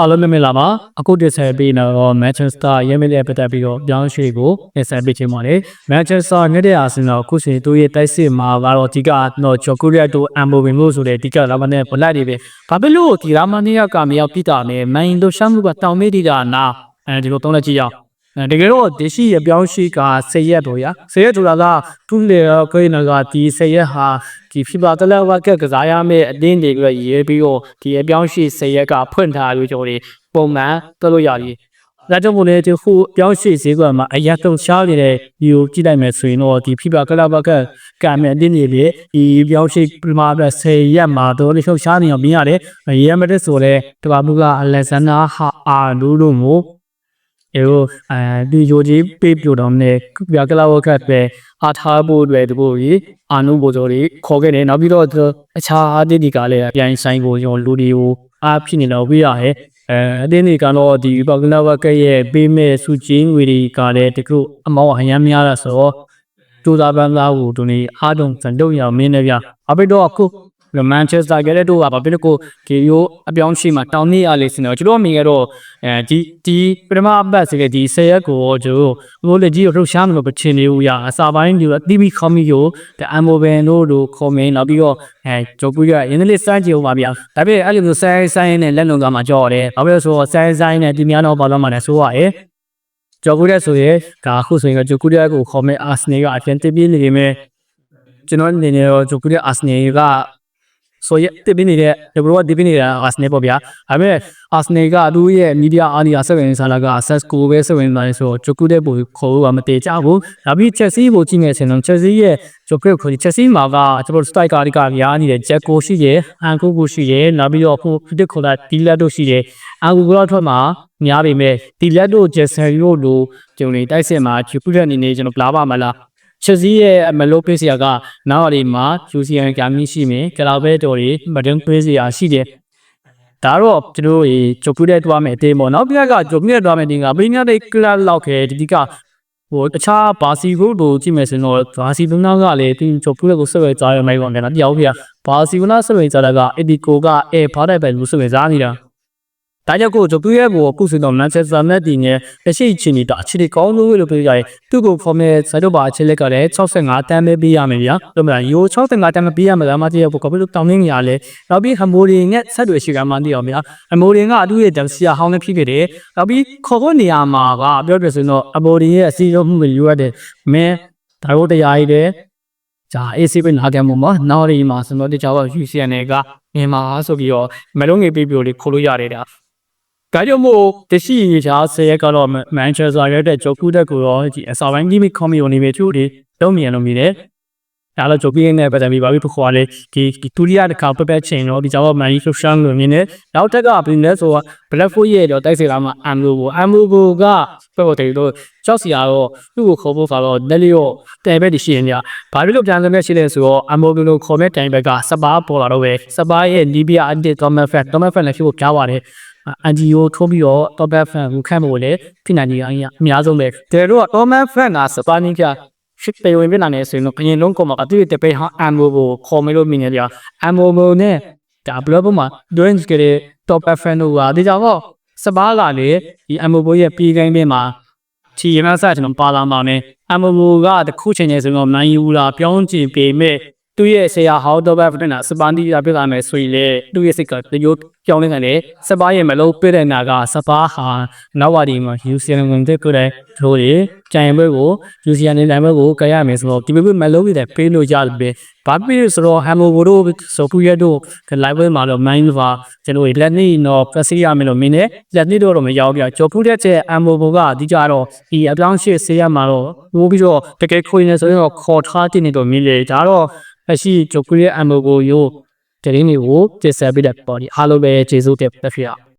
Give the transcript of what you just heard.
အားလုံးမင်္ဂလာပါအခုတင်ဆက်ပေးနေတော့ Manchester ရဲမလေးပတ်သက်ပြီးတော့ပြောင်းရွှေ့ကိုတင်ဆက်ပေးချင်ပါတယ် Manchester နဲ့တဲ့အာဆင်နယ်အခုချိန်သူရဲ့တိုက်စစ်မှာကတော့ဒီကတော့ဂျိုကူရီယာတိုအမ်ဘိုဗင်လို့ဆိုတဲ့ဒီကလာမနဲ့ဘလက်တွေပဲဘာဖြစ်လို့ဒီရာမနီယာကမြောက်ပြတာနဲ့မန်ဒိုရှမ်မှုကတောင်မေးဒီတာနာအဲဒီလိုသုံးလက်ကြည့်ရအောင်အဲ တကယ်တော့ဒီရှိရပြောင်းရှိက10ရက်တော့ရ10ရက်ဆိုတာကသူ့လေခွေးနကဒီ10ရက်ဟာဒီဖြစ်ပါတလဲဝက်ကကစားရမယ့်အတင်းတွေကရေးပြီးတော့ဒီအပြောင်းရှိ10ရက်ကဖွင့်ထားလို့ကျွန်တော်တွေပုံမှန်တက်လို့ရတယ်ဒါကြောင့်မို့လဲဒီခုပြောင်းရှိဈေးကွက်မှာအရက်တုံရှားနေတဲ့ဒီကိုကြည့်လိုက်မယ်ဆိုရင်တော့ဒီဖြစ်ပါကလဘကကံမဲ့အတင်းတွေလေဒီပြောင်းရှိပမာပြ10ရက်မှာတော့လှုပ်ရှားနေအောင်မြင်ရတယ်ရရမတဲ့ဆိုလဲတပါမှုကအလက်ဇန်နာဟာအာလူလိုမျိုး အဲလိုအဲဒီယိုကြီးပေးပြတော့နေပြကလာဝကတ်ပဲအားထားဖို့အတွက်တကူကြီးအာနုဘော်စော်တွေခေါ်ခဲ့တယ်နောက်ပြီးတော့အခြားအသစ်ဒီကလည်းအပြိုင်ဆိုင်ကိုကျွန်တော်လူတွေကိုအားဖြစ်နေတော့ပြရဟဲ့အဲအသင်းတွေကတော့ဒီပကလာဝကတ်ရဲ့ပေးမဲ့စုချင်းငွေတွေကလည်းတကူအမောင်းအရမ်းများတာဆိုတော့ကျိုးသားပန်းသားကိုတို့နေအားတုံစံတော့ရမင်းနဲ့ဗျအပိတော့အခု မန်ချက်စတာကလေးတို့ကဘာဖြစ်လို့ကိုဒီယိုအပြောင်းရှိမှာတောင်းနေရလေစင်တော့ကျွန်တော်မြင်ခဲ့တော့အဲဒီဒီပထမအပတ်စီကဒီ10ရက်ကိုကျွန်တော်ဘိုးလက်ကြီးကိုလှုပ်ရှားမလို့ပချင်နေဦးရအစာပိုင်းဒီတီဗီခေါမီကိုတအမိုဘန်တို့တို့ခေါ်မင်းနောက်ပြီးတော့အဲဂျိုကူရရင်းလေးစမ်းကြည့်ဦးပါဗျာဒါပေမဲ့အဲ့လိုမျိုးဆိုင်းဆိုင်းနဲ့လက်လုံကမှကြောက်ရတယ်ဘာဖြစ်လို့ဆိုတော့ဆိုင်းဆိုင်းနဲ့ဒီများတော့ဘာလို့မှလည်းဆိုးရတယ်ဂျိုကူရဆိုရင်ဒါအခုဆိုရင်ဂျိုကူရကိုခေါ်မင်းအာစနယ်ကအပြန်တက်ပြေးနေမယ်ကျွန်တော်အနေနဲ့တော့ဂျိုကူရအာစနယ်က ဆိုရတစ်ပင်းနေတဲ့ဒီဘရောဒီပင်းနေတာအာစနယ်ပေါ့ဗျာဒါပေမဲ့အာစနယ်ကသူ့ရဲ့မီဒီယာအာနီယာဆက်ဝင်စားလာကဆက်ကိုပဲဆက်ဝင်လာဆိုတော့ဂျိုကူတဲ့ပုံခေါ်လို့ကမတည်ကြဘူးဒါပြီးချက်စီကိုကြည့်နေစင်တော့ချက်စီရဲ့ဂျိုကူခေါ်ချက်စီမှာကကျွန်တော်စတိုက်ကာဒီကများနေတဲ့ဂျက်ကိုရှိရဲ့အန်ကိုကိုရှိရဲ့နောက်ပြီးတော့ဟိုဒီခေါ်တာဒီလက်တို့ရှိရဲ့အန်ကိုကတော့ထွက်မှာများပေမဲ့ဒီလက်တို့ဂျက်ဆယ်ရိုလိုကျွန်တော်တိုက်စစ်မှာဂျိုကူတဲ့အနေနဲ့ကျွန်တော်လာပါမလား ချက်စီရဲ့မလို့ပေးစရာကနောက်အရီမှာယူစီယန်ကမ်းရှိမယ်ကလာဘဲတော်တွေမဒင်းပေးစရာရှိတယ်ဒါတော့ကျွန်တော်ရေဂျိုကူတဲ့တွားမယ်အတင်းပေါ့နောက်ပြကဂျိုကူတဲ့တွားမယ်တင်းကပင်းရတဲ့ကလပ်လောက်ခဲဒီဒီကဟိုတခြားဘာစီဘုတ်ကိုကြည့်မယ်ဆိုရင်တော့ဘာစီဘုနာကလည်းဒီဂျိုကူတဲ့ကိုဆက်ဝဲကြားရမယ်ပေါ့ဗျာတရားပြဘာစီဘုနာဆက်ဝဲကြားတာကအက်ဒီကိုကအဲဖားတဲ့ပဲလို့ဆက်ဝဲကြားနေတာ ဒါကြောင့်ကိုဂျိုကူရဲ့ကိုအခုဆိုတော့မန်ချက်စတာမက်တီနဲ့အရှိချီနေတာအခြေအနေကောင်းလို့လို့ပြောကြရင်သူ့ကို format စိုက်တော့ပါအခြေလက်ကလည်း65တန်းပဲပေးရမယ်ဗျာ။ဒါမှမဟုတ်ရို65တန်းမပေးရမှာလားမသိရဘူး။ကဘလို့တောင်းနေရလဲ။နောက်ပြီးဟမိုရီနဲ့ဆက်တွေရှိကမှသိအောင်ဗျာ။ဟမိုရီကအတူရဲ့တစီယာဟောင်းနဲ့ဖြစ်ခဲ့တယ်။နောက်ပြီးခေါ်ဖို့နေရာမှာကပြောပြဆိုရင်တော့အမိုရီရဲ့အစီအရုံးမှုကိုယူရတဲ့မင်းဒါတို့တရားရည်တဲ့ဂျာ AC ပဲနာကြမှာမနောက်ရီမှာစတော့တခြားက UCN ကမြန်မာဆိုပြီးတော့မလုံးငယ်ပေးပြလို့ခေါ်လို့ရတယ်ဒါ ဒါကြောင့်မို့တရှိရချာဆယ်ရက်ကတော့မန်ချက်စတာရဲ့တဲ့ဂျိုကူတက်ကိုတော့ဒီအစာပိုင်းကြီးမီကွန်မီယိုနေပဲသူတွေလုံးမြင်လို့မြင်တယ်ဒါလည်းဂျိုကူရဲ့နဲ့ပတ်သက်ပြီးပါပြီးခေါ်လေဒီဒီတူရီယာတခါပပက်ချင်းတော့ဒီကြောင့်မန်ကြီးလှရှမ်းလို့မြင်တယ်နောက်ထပ်ကဘယ်လဲဆိုတော့ဘလက်ဖိုးရဲ့တော့တိုက်စီလာမှာအမ်လိုဘူအမ်လိုဘူကပေါ်တယ်တော့ကြောက်စီရတော့သူ့ကိုခေါ်ဖို့ဆိုတော့လက်လျော့တဲဘက်ဒီရှိရင်ညဘာဖြစ်လို့ပြန်လဲမဲ့ရှိလဲဆိုတော့အမ်လိုဘူကိုခေါ်မဲ့တိုင်ဘက်ကစပါးပေါ်လာတော့ပဲစပါးရဲ့လီဘီယာအန်တီတော်မန်ဖက်တော်မန်ဖက်လည်းဖြစ်ဖို့ကြားပါတယ် အန်ဂျီယိုထိုးပြီးတော့ top back fan ကိုခန့်ဖို့လေဖြစ်နိုင်ကြီးအရင်အများဆုံးပဲတယ်တော့ top back fan ကစပါနီကရှစ်ပေဝင်ပြနိုင်နေဆိုရင်တော့အရင်လုံးကောမှာအတူတပေဟာအမ်မိုကိုခေါ်မလို့မြင်နေကြအမ်မိုမိုနဲ့ဒါဘလော့ဘမှာ drawings ကလေး top back fan တို့ကဒီကြောင့်တော့စပါးကလေဒီအမ်မိုဘိုရဲ့ပြေးကိုင်းပြမှာချီရမဆက်ကျွန်တော်ပါလာမှာနဲ့အမ်မိုဘိုကတခုချိန်ချင်းဆိုတော့နိုင်ယူလာပြောင်းချင်ပေမဲ့ သူ့ရဲ့ဆရာဟောက်တော့ဘက်နဲ့စပန်တီရပြလာမယ်ဆိုရင်လေသူ့ရဲ့စိတ်ကတရိုးပြောင်းနေတာလေစပါးရဲ့မလုံးပြတဲ့နာကစပါးဟာနောက်ဝဒီမှာယူစီယန်ဝင်တဲ့ကိုယ်တိုင်တို့လေ ကြံရင်ဘက်ကိုယူစီယန်နေတိုင်းဘက်ကိုကြရမယ်ဆိုတော့ဒီဘက်မလုံးပြတဲ့ပေးလို့ရတယ်ပဲဘာဖြစ်ဆိုတော့ဟမ်မိုဘိုတို့ဆိုပူရတို့ကလိုက်ဝဲမှာတော့မိုင်းပါကျွန်တော်လက်နေတော့ပစီရမယ်လို့မင်းနဲ့လက်နေတော့တော့မရောက်ပြကြော်ဖူးတဲ့တဲ့အမ်မိုဘိုကအဓိကတော့ဒီအပြောင်းရှေ့ဆေးရမှာတော့ပိုးပြီးတော့တကယ်ခွေနေဆိုရင်တော့ခေါ်ထားတင်နေတော့မင်းလေဒါတော့အရှိဂျိုကူရဲ့အမ်မိုကိုယိုတရင်တွေကိုတင်ဆက်ပေးတဲ့ပေါ်ဒီအားလုံးပဲကျေးဇူးတင်ပါဖြစ်ရ